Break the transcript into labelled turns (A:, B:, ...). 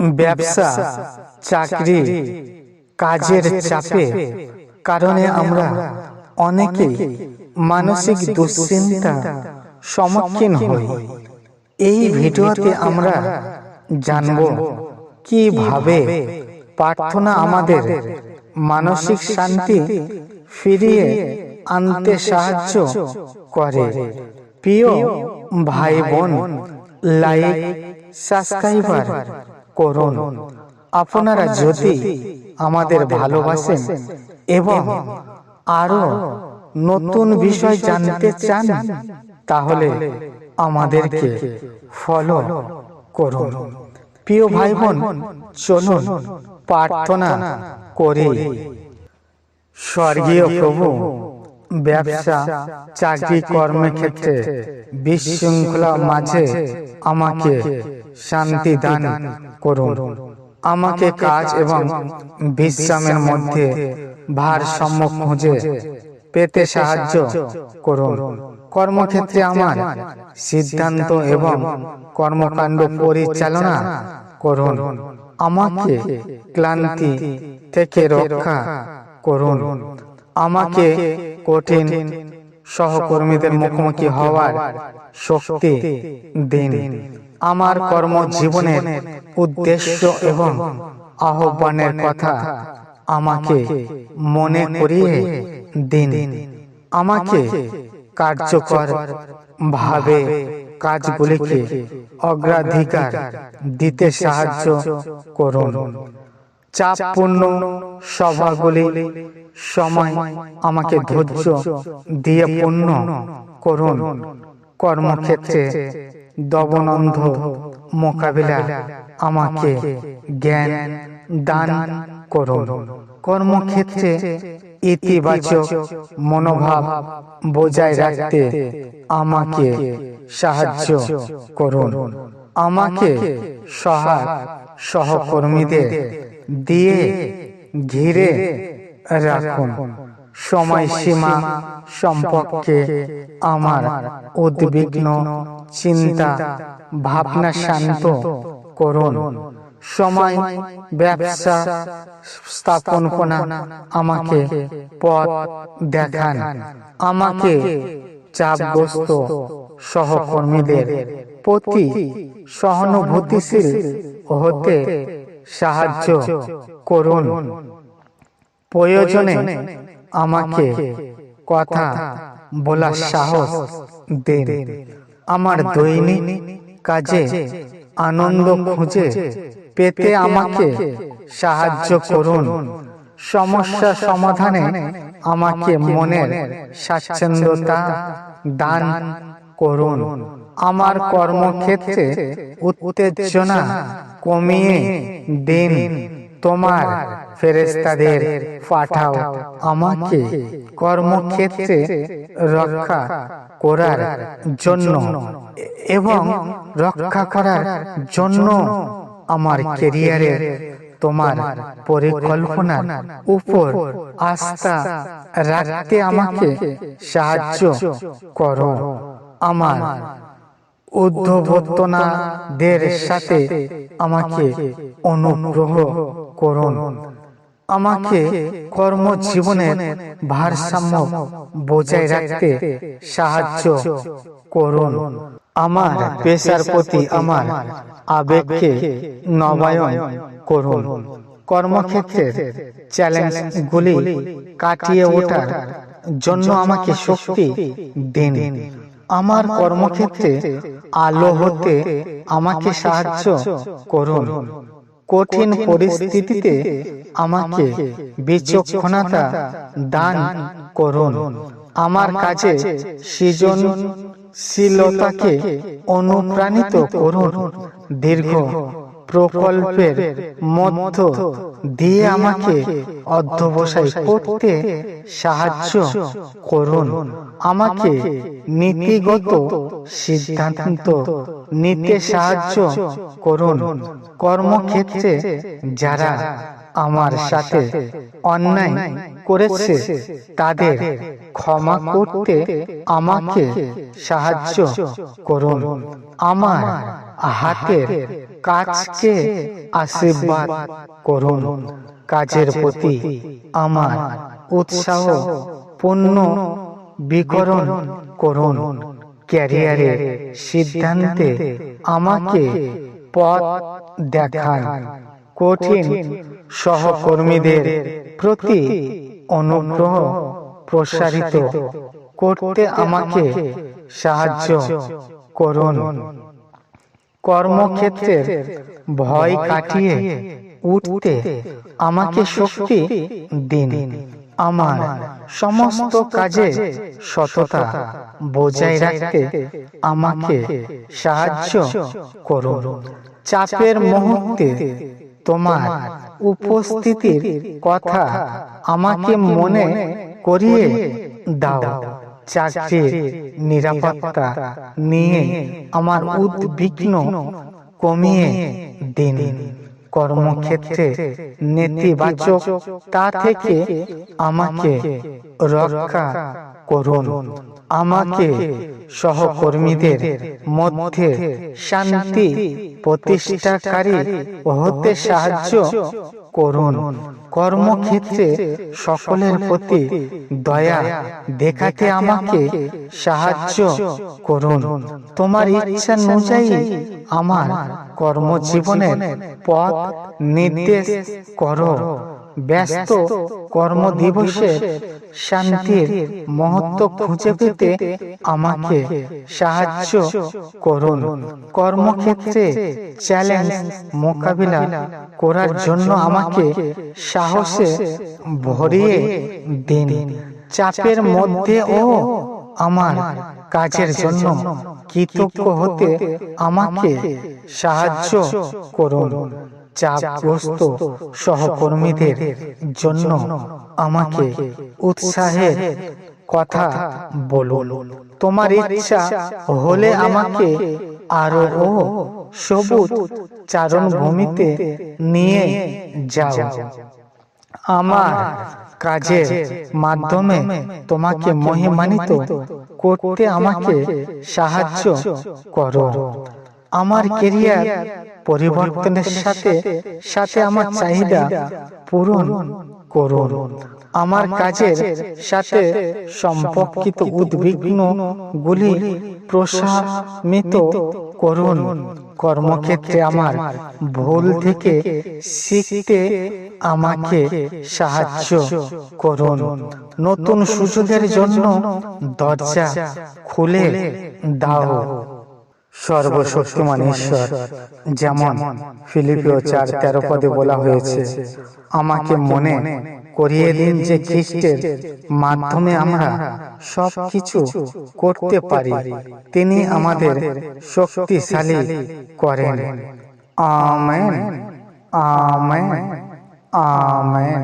A: ব্যবসা, চাকরি কাজের চাপে। কারণে আমরা অনেকেই মানসিক দুশ্চিন্তা সম্মুখীন হই। এই ভিডিওতে আমরা জানব কীভাবে প্রার্থনা আমাদের মানসিক শান্তি ফিরিয়ে আনতে সাহায্য করে। প্রিয় ভাই বোন লাইক সাবস্ক্রাইবার করুন। আপনারা যদি আমাদের ভালোবাসেন এবং আরও নতুন বিষয় জানতে চান, তাহলে আমাদেরকে ফলো করুন। প্রিয় ভাই বোন চলুন প্রার্থনা করি। স্বর্গীয় প্রভু ব্যবসা চাকরি কর্মের ক্ষেত্রে বিশৃঙ্খলা মাঝে আমাকে শান্তি দান করুন। আমাকে কাজ এবং বিশ্রামের মধ্যে ভারসাম্য খুঁজে পেতে সাহায্য করুন। কর্মক্ষেত্রে আমার সিদ্ধান্ত এবং কর্মকাণ্ড পরিচালনা করুন। আমাকে ক্লান্তি থেকে রক্ষা করুন। আমাকে কঠিন সহকর্মীদের মুখোমুখি হওয়ার শক্তি দিন। আমার কর্মজীবনের উদ্দেশ্য এবং আহ্বানের কথা আমাকে মনে করিয়ে দিন। আমাকে কার্যকর ভাবে কাজগুলিকে অগ্রাধিকার দিতে সাহায্য করুন। চাপপূর্ণ সভাগুলি সময় আমাকে ধৈর্য দিয়ে পূর্ণ করুন। কর্মক্ষেত্রে দবনন্ধ মোকাবিলা আমাকে জ্ঞান দান করুন। কর্মক্ষেত্রে ইতিবাচক মনোভাব বজায় রাখতে আমাকে সাহায্য করুন। আমাকে সহায় সহকর্মীদের দিয়ে ঘিরে রাখুন। সময়সীমা সম্পর্কে আমার উদ্বিগ্ন চিন্তা, ভাবনা শান্ত করুন। সময়, ব্যবসা স্থাপন স্থাপনপনা আমাকে পথ দেখান। আমাকে চাপগ্রস্ত সহকর্মীদের প্রতি সহানুভূতিশীল হতে সাহায্য করুন। প্রয়োজনে আমাকে কথা বলার সাহস দিন। আমার দৈনিক কাজে আনন্দ খুঁজে পেতে আমাকে সাহায্য করুন। সমস্যা সমাধানে আমাকে মনের স্বাচ্ছন্দ্যতা দান করুন। আমার কর্মক্ষেত্রে উত্তেজনা কমিয়ে দিন। তোমার ফেরেস্তাদের পাঠাও। আমাকে কর্মক্ষেত্রে রক্ষা করার জন্য এবং রক্ষা করার জন্য আমার কেরিয়ারের তোমার পরিকল্পনার উপর আস্থা রাখতে আমাকে সাহায্য করো। আমার উদ্ধবর্তনাদের সাথে আমাকে অনুগ্রহ করুন। আমাকে কর্মজীবনের ভারসাম্য বজায় রাখতে সাহায্য করুন। আমার পেশার প্রতি আমার আবেগকে নবায়ন করুন। কর্মক্ষেত্রের চ্যালেঞ্জগুলি কাটিয়ে ওঠার জন্য আমাকে শক্তি দিন। আমার কর্মক্ষেত্রে আলো হতে আমাকে সাহায্য করুন। কঠিন পরিস্থিতিতে আমাকে বিচক্ষণতা দান করুন। আমার কাজে সৃজনশীলতাকে অনুপ্রাণিত করুন। দীর্ঘ প্রকল্পের মধ্য দিয়ে আমাকে অধ্যবসায় করতে সাহায্য করুন। আমাকে নীতিগত সিদ্ধান্ত নিতে সাহায্য করুন। কর্মক্ষেত্রে যারা আমার সাথে অন্যায় করেছে, তাদের ক্ষমা করতে আমাকে সাহায্য করুন। আমার হাতের কাজকে আশীর্বাদ করুন। কাজের প্রতি আমার উৎসাহ, পূর্ণ বিকরণ করুন। ক্যারিয়ারের সিদ্ধান্তে আমাকে পথ দেখান। কঠিন সহকর্মীদের প্রতি অনুগ্রহ প্রসারিত করতে আমাকে সাহায্য করুন। কর্মক্ষেত্রের ভয় কাটিয়ে উঠতে আমাকে শক্তি দিন। আমার সমস্ত কাজে সততা বজায় রাখতে আমাকে সাহায্য করুন। চাপের মুহূর্তে তোমার উপস্থিতির কথা আমাকে মনে করিয়ে দাও। চাকরির নিরাপত্তা নিয়ে আমার উদ্বিগ্ন কমিয়ে দিন। কর্মক্ষেত্রে নেতিবাচক তা থেকে আমাকে রক্ষা করুন। আমাকে সহকর্মীদের মধ্যে শান্তি প্রতিষ্ঠাকারী হতে সাহায্য করুন। কর্মক্ষেত্রে সকলের প্রতি দয়া। দেখাতে আমাকে সাহায্য করুন। তোমার ইচ্ছা অনুযায়ী আমার কর্মজীবনের পথ নির্দেশ করো। ব্যস্ত কর্মদিবসের শান্তির মহত্ব খুঁজে পেতে আমাকে সাহায্য করুন। কর্মক্ষেত্রে চ্যালেঞ্জ মোকাবিলা করার জন্য আমাকে সাহসে ভরিয়ে দিন। চাপের মধ্যেও আমার কাজের জন্য কৃতজ্ঞ হতে আমাকে সাহায্য করুন। চাপগ্রস্ত সহকর্মীদের জন্য আমাকে উৎসাহের কথা বলুন। তোমার ইচ্ছা হলে আমাকে আরও সবুজ চারণ ভূমিতে নিয়ে যাও। আমার কাজের মাধ্যমে তোমাকে মহিমানিত করতে আমাকে সাহায্য করো। আমার কেরিয়ার পরিবর্তনের সাথে সাথে আমার চাহিদা পূরণ করুন। আমার কাজের সাথে সম্পর্কিত উদ্বিগ্ন গুলি প্রশমিত করুন। কর্মক্ষেত্রে আমার ভুল থেকে শিখতে আমাকে সাহায্য করুন। নতুন সুযোগের জন্য দরজা খুলে দাও। সর্বশক্তিমান ঈশ্বর, যেমন ফিলিপিও চার তেরো পদে বলা হয়েছে, আমাকে মনে করিয়ে দিন যে খ্রিস্টের মাধ্যমে আমরা সব কিছু করতে পারি। তিনি আমাদের শক্তিশালী করেন। Amen amen amen.